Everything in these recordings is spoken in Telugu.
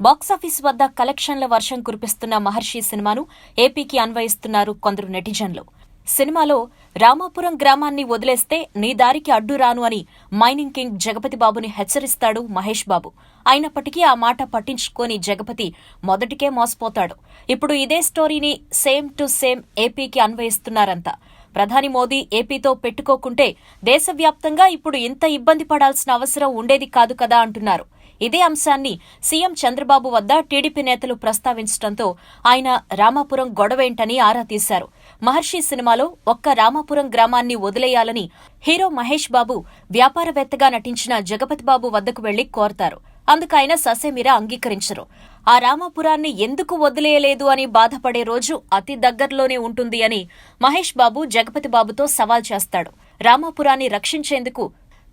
బాక్సాఫీస్ వద్ద కలెక్షన్ల వర్షం కురిపిస్తున్న మహర్షి సినిమాను ఏపీకి అన్వయిస్తున్నారు కొందరు నెటిజన్లు. సినిమాలో రామాపురం గ్రామాన్ని వదిలేస్తే నీ దారికి అడ్డు రాను అని మైనింగ్ కింగ్ జగపతి బాబుని హెచ్చరిస్తాడు మహేష్ బాబు. అయినప్పటికీ ఆ మాట పట్టించుకోని జగపతి మొదటికే మోసపోతాడు. ఇప్పుడు ఇదే స్టోరీని సేమ్ టు సేమ్ ఏపీకి అన్వయిస్తున్నారంతా. ప్రధాని మోదీ ఏపీతో పెట్టుకోకుంటే దేశవ్యాప్తంగా ఇప్పుడు ఇంత ఇబ్బంది పడాల్సిన అవసరం ఉండేది కాదు కదా అంటున్నారు. ఇదే అంశాన్ని సీఎం చంద్రబాబు వద్ద టీడీపీ నేతలు ప్రస్తావించడంతో ఆయన రామాపురం గొడవేంటని ఆరా తీశారు. మహర్షి సినిమాలో ఒక్క రామాపురం గ్రామాన్ని వదిలేయాలని హీరో మహేష్ బాబు వ్యాపారవేత్తగా నటించిన జగపతి బాబు వద్దకు వెళ్ళి కోరతారు. అందుకైన ససేమిరా అంగీకరించరు. ఆ రామాపురాన్ని ఎందుకు వదిలేయలేదు అని బాధపడే రోజు అతి దగ్గరలోనే ఉంటుంది అని మహేష్ బాబు జగపతి బాబుతో సవాల్ చేస్తాడు. రామాపురాన్ని రక్షించేందుకు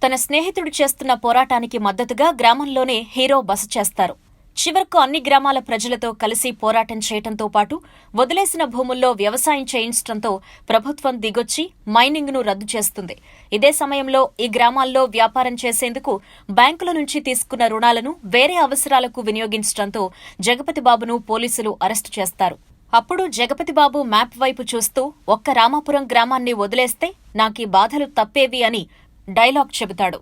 తన స్నేహితుడు చేస్తున్న పోరాటానికి మద్దతుగా గ్రామంలోనే హీరో బస చేస్తారు. చివరకు అన్ని గ్రామాల ప్రజలతో కలిసి పోరాటం చేయటంతో పాటు వదిలేసిన భూముల్లో వ్యవసాయం చేయించడంతో ప్రభుత్వం దిగొచ్చి మైనింగ్ను రద్దు చేస్తుంది. ఇదే సమయంలో ఈ గ్రామాల్లో వ్యాపారం చేసేందుకు బ్యాంకుల నుంచి తీసుకున్న రుణాలను వేరే అవసరాలకు వినియోగించడంతో జగపతి బాబును పోలీసులు అరెస్టు చేస్తారు. అప్పుడు జగపతిబాబు మ్యాప్ వైపు చూస్తూ ఒక్క రామాపురం గ్రామాన్ని వదిలేస్తే నాకీ బాధలు తప్పేవి అని డైలాగ్ చెబుతాడు.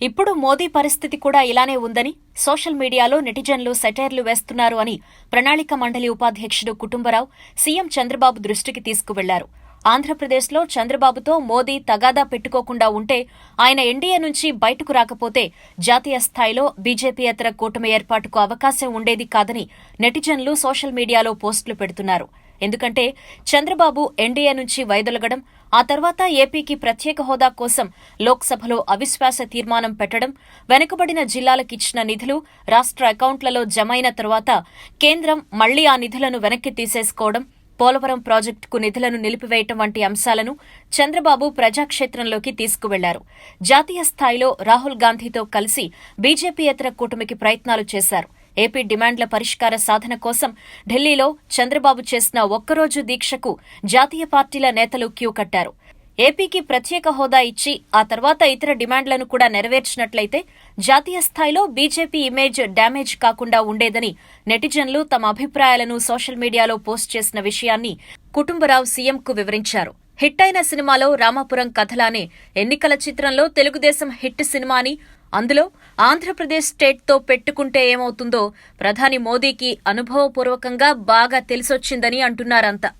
ఇప్పుడు మోదీ పరిస్థితి కూడా ఇలానే ఉందని సోషల్ మీడియాలో నెటిజన్లు సెటైర్లు వేస్తున్నారు అని ప్రణాళిక మండలి ఉపాధ్యక్షుడు కుటుంబరావు సీఎం చంద్రబాబు దృష్టికి తీసుకువెళ్ళారు. ఆంధ్రప్రదేశ్లో చంద్రబాబుతో మోదీ తగాదా పెట్టుకోకుండా ఉంటే ఆయన ఎన్డీఏ నుంచి బయటకు రాకపోతే జాతీయ స్థాయిలో బీజేపీయేతర కూటమి ఏర్పాటుకు అవకాశం ఉండేది కాదని నెటిజన్లు సోషల్ మీడియాలో పోస్టులు పెడుతున్నారు. ఎందుకంటే చంద్రబాబు ఎన్డీఏ నుంచి వైదొలగడం ఆ తర్వాత ఏపీకి ప్రత్యేక హోదా కోసం లోక్సభలో అవిశ్వాస తీర్మానం పెట్టడం వెనుకబడిన జిల్లాలకిచ్చిన నిధులు రాష్ట్ర అకౌంట్లలో జమైన తర్వాత కేంద్రం మళ్ళీ ఆ నిధులను వెనక్కి తీసేసుకోవడం పోలవరం ప్రాజెక్టుకు నిధులను నిలిపివేయటం వంటి అంశాలను చంద్రబాబు ప్రజాక్షేత్రంలోకి తీసుకువెళ్ళారు. జాతీయ స్థాయిలో రాహుల్ గాంధీతో కలిసి బీజేపీయేతర కూటమికి ప్రయత్నాలు చేశారు. ఏపీ డిమాండ్ల పరిష్కార సాధన కోసం ఢిల్లీలో చంద్రబాబు చేసిన ఒక్కరోజు దీక్షకు జాతీయ పార్టీల నేతలు క్యూ కట్టారు. ఏపీకి ప్రత్యేక హోదా ఇచ్చి ఆ తర్వాత ఇతర డిమాండ్లను కూడా నెరవేర్చినట్లయితే జాతీయ స్థాయిలో బీజేపీ ఇమేజ్ డ్యామేజ్ కాకుండా ఉండేదని నెటిజన్లు తమ అభిప్రాయాలను సోషల్ మీడియాలో పోస్ట్ చేసిన విషయాన్ని కుటుంబరావు సీఎంకు వివరించారు. హిట్ అయిన సినిమాలో రామాపురం కథలానే ఎన్నికల చిత్రంలో తెలుగుదేశం హిట్ సినిమా అని అందులో ఆంధ్రప్రదేశ్ స్టేట్తో పెట్టుకుంటే ఏమవుతుందో ప్రధాని మోదీకి అనుభవపూర్వకంగా బాగా తెలిసొచ్చిందని అంటున్నారంతా.